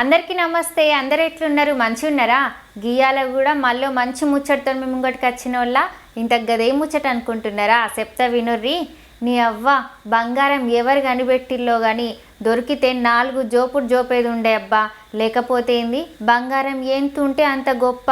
అందరికీ నమస్తే. అందరు ఎట్లున్నారు? మంచి ఉన్నారా గీయాల కూడా మళ్ళీ మంచి ముచ్చటతో మేము ముంగటికి వచ్చిన వాళ్ళ ఇంత గదే ముచ్చట అనుకుంటున్నారా? చెప్తా వినుర్రి నీ అవ్వ బంగారం ఎవరు కనిపెట్టిల్లో కానీ దొరికితే నాలుగు జోపుడు జోపేది ఉండే అబ్బా. లేకపోతే ఏంది? బంగారం ఎంత ఉంటే అంత గొప్ప?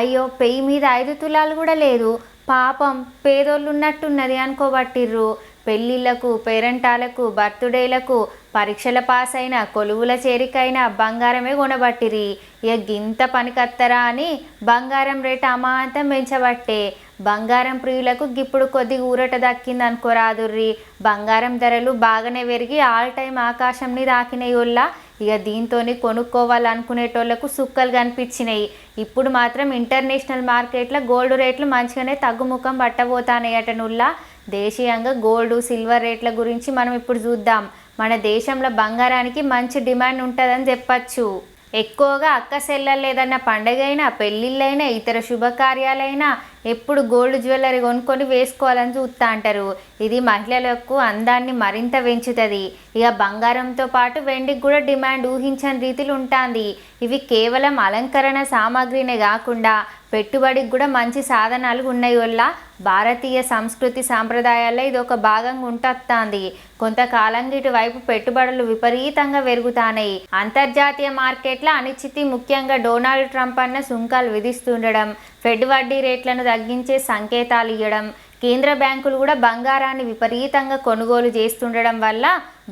అయ్యో పెయ్యి మీద ఐదు తులాలు కూడా లేదు. పాపం పేదోళ్ళు ఉన్నట్టున్నది అనుకోబట్టిర్రు. పెళ్ళిళ్ళకు పేరంటాలకు బర్త్డేలకు పరీక్షల పాస్ అయిన కొలువుల చేరికైన బంగారమే కొనబట్టిరి. ఇక గింత పనికత్తరా అని బంగారం రేటు అమాంతం పెంచబట్టే. బంగారం ప్రియులకు ఇప్పుడు కొద్ది ఊరట దక్కింది అనుకోరాదుర్రి బంగారం ధరలు బాగానే పెరిగి ఆల్ టైం ఆకాశంని దాకినయోళ్ళ ఇక దీంతోని కొనుక్కోవాలనుకునేటోళ్ళకు సుక్కలు కనిపించినాయి. ఇప్పుడు మాత్రం ఇంటర్నేషనల్ మార్కెట్లో గోల్డ్ రేట్లు మంచిగానే తగ్గుముఖం పట్టబోతానయట నుల్లా దేశీయంగా గోల్డ్ సిల్వర్ రేట్ల గురించి మనం ఇప్పుడు చూద్దాం. మన దేశంలో బంగారానికి మంచి డిమాండ్ ఉంటుందని చెప్పచ్చు. ఎక్కువగా అక్క సెల్లలు పండగైనా పెళ్ళిళ్ళైనా ఇతర శుభకార్యాలైనా ఎప్పుడు గోల్డ్ జ్యువెలరీ కొనుక్కొని వేసుకోవాలని చూస్తా అంటారు. ఇది మహిళలకు అందాన్ని మరింత పెంచుతుంది. ఇక బంగారంతో పాటు వెండికి కూడా డిమాండ్ ఊహించని రీతిలో ఉంటుంది. ఇవి కేవలం అలంకరణ సామాగ్రినే కాకుండా పెట్టుబడికి కూడా మంచి సాధనాలు ఉన్నాయి వల్ల భారతీయ సంస్కృతి సాంప్రదాయాల్లో ఇది ఒక భాగంగా ఉంటొస్తుంది కొంతకాలంగా ఇటువైపు పెట్టుబడులు విపరీతంగా పెరుగుతాయి అంతర్జాతీయ మార్కెట్ల అనిశ్చితి ముఖ్యంగా డొనాల్డ్ ట్రంప్ అన్న సుంకాలు విధిస్తుండడం ఫెడ్ వడ్డీ రేట్లను తగ్గించే సంకేతాలు ఇవ్వడం కేంద్ర బ్యాంకులు కూడా బంగారాన్ని విపరీతంగా కొనుగోలు చేస్తుండడం వల్ల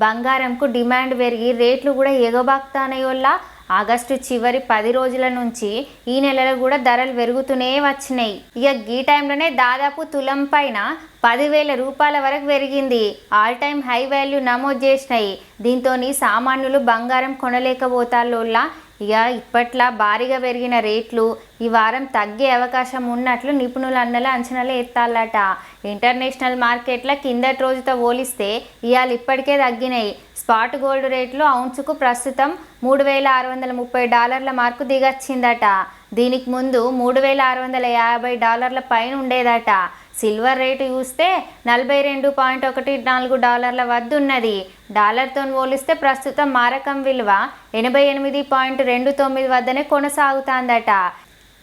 బంగారంకు డిమాండ్ పెరిగి రేట్లు కూడా ఎగబాక్తానయ్య వల్ల ఆగస్టు చివరి పది రోజుల నుంచి ఈ నెలలో కూడా ధరలు పెరుగుతూనే వచ్చినాయి. ఇక ఈ టైంలోనే దాదాపు తులం పైన పదివేల రూపాయల వరకు పెరిగింది. ఆల్ టైమ్ హై వాల్యూ నమోదు చేసినాయి. దీంతో సామాన్యులు బంగారం కొనలేకపోతాల్లోలా ఇక ఇప్పట్లా భారీగా పెరిగిన రేట్లు ఈ వారం తగ్గే అవకాశం ఉన్నట్లు నిపుణులు అన్నల అంచనాలు ఎత్తాలట. ఇంటర్నేషనల్ మార్కెట్ల కిందటి రోజుతో పోలిస్తే ఇవాళ ఇప్పటికే తగ్గినాయి. స్పాట్ గోల్డ్ రేట్లు ఔన్సుకు ప్రస్తుతం మూడు వేల ఆరు వందల ముప్పై డాలర్ల మార్కు దిగొచ్చిందట. దీనికి ముందు మూడు వేల ఆరు వందల యాభై డాలర్ల పైన ఉండేదట. సిల్వర్ రేటు చూస్తే నలభై రెండు పాయింట్ ఒకటి నాలుగు డాలర్ల వద్ద ఉన్నది డాలర్తో పోలిస్తే ప్రస్తుతం మారకం విలువ ఎనభై ఎనిమిది పాయింట్ రెండు తొమ్మిది వద్దనే కొనసాగుతుందట.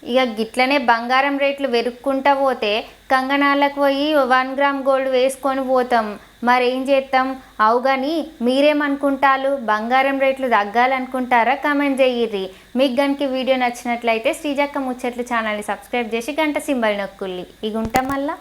ఇక గిట్లనే బంగారం రేట్లు వెరుక్కుంటా పోతే కంగనాలకు పోయి వన్ గ్రామ్ గోల్డ్ వేసుకొని పోతాం. మరేం చేస్తాం అవు కానీ మీరేమనుకుంటారు బంగారం రేట్లు తగ్గాలనుకుంటారా? కమెంట్ చెయ్యిర్రి మీకు గనుక వీడియో నచ్చినట్లయితే శ్రీజక్క ముచ్చట్లు ఛానల్ని సబ్స్క్రైబ్ చేసి గంట సింబల్ నొక్కుల్లి ఇక ఉంటాం మళ్ళా.